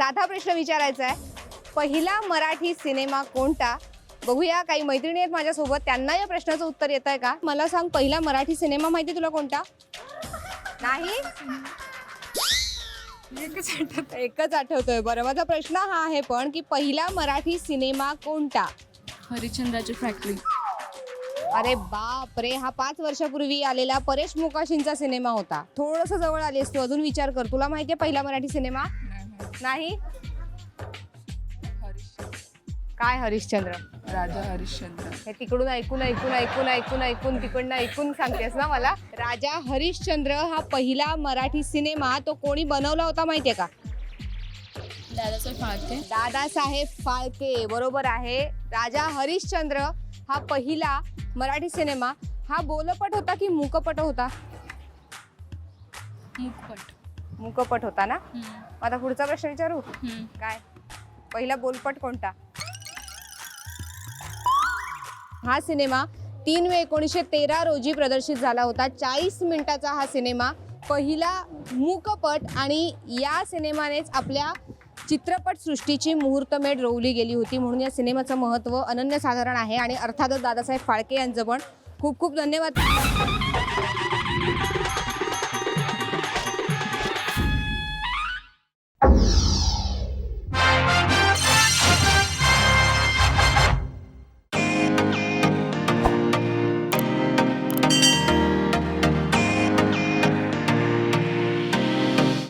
साधा प्रश्न विचारायचा आहे. पहिला मराठी सिनेमा कोणता? बघूया काही मैत्रिणी आहेत माझ्यासोबत त्यांना या प्रश्नाचं उत्तर येत आहे का? मला सांग पहिला मराठी सिनेमा माहिती तुला कोणता? नाही? एकच आठवतोय. बरं माझा प्रश्न हा आहे पण की पहिला मराठी सिनेमा कोणता? हरिश्चंद्राची फॅक्टरी. अरे बाप रे हा पाच वर्षापूर्वी आलेला परेश मोकाशींचा सिनेमा होता. थोडस जवळ आलीस तू अजून विचार कर. तुला माहितीये पहिला मराठी सिनेमा? नाही? काय हरिश्चंद्र? राजा हरिश्चंद्र. हे तिकडून ऐकून ऐकून ऐकून ऐकून ऐकून तिकडनं ऐकून सांगतेस ना मला. राजा हरिश्चंद्र हा पहिला मराठी सिनेमा तो कोणी बनवला होता माहितीये का? दादासाहेब फाळके. दादासाहेब फाळके बरोबर आहे. राजा हरिश्चंद्र हा पहिला मराठी सिनेमा. हा बोलपट होता की मूकपट होता? मुखपट मूकपट होता ना? हम्म. आता पुढचा प्रश्न विचारू. काय? पहिला बोलपट कोणता? हा सिनेमा तीन मे एकोणीसशे तेरा रोजी प्रदर्शित झाला होता. चाळीस मिनिटाचा हा सिनेमा पहिला मूकपट आणि या सिनेमानेच आपल्या चित्रपट सृष्टीची मुहूर्तमेढ रोवली गेली होती. म्हणून या सिनेमाचं महत्त्व अनन्यसाधारण आहे आणि अर्थातच दादासाहेब फाळके यांचं पण खूप खूप धन्यवाद.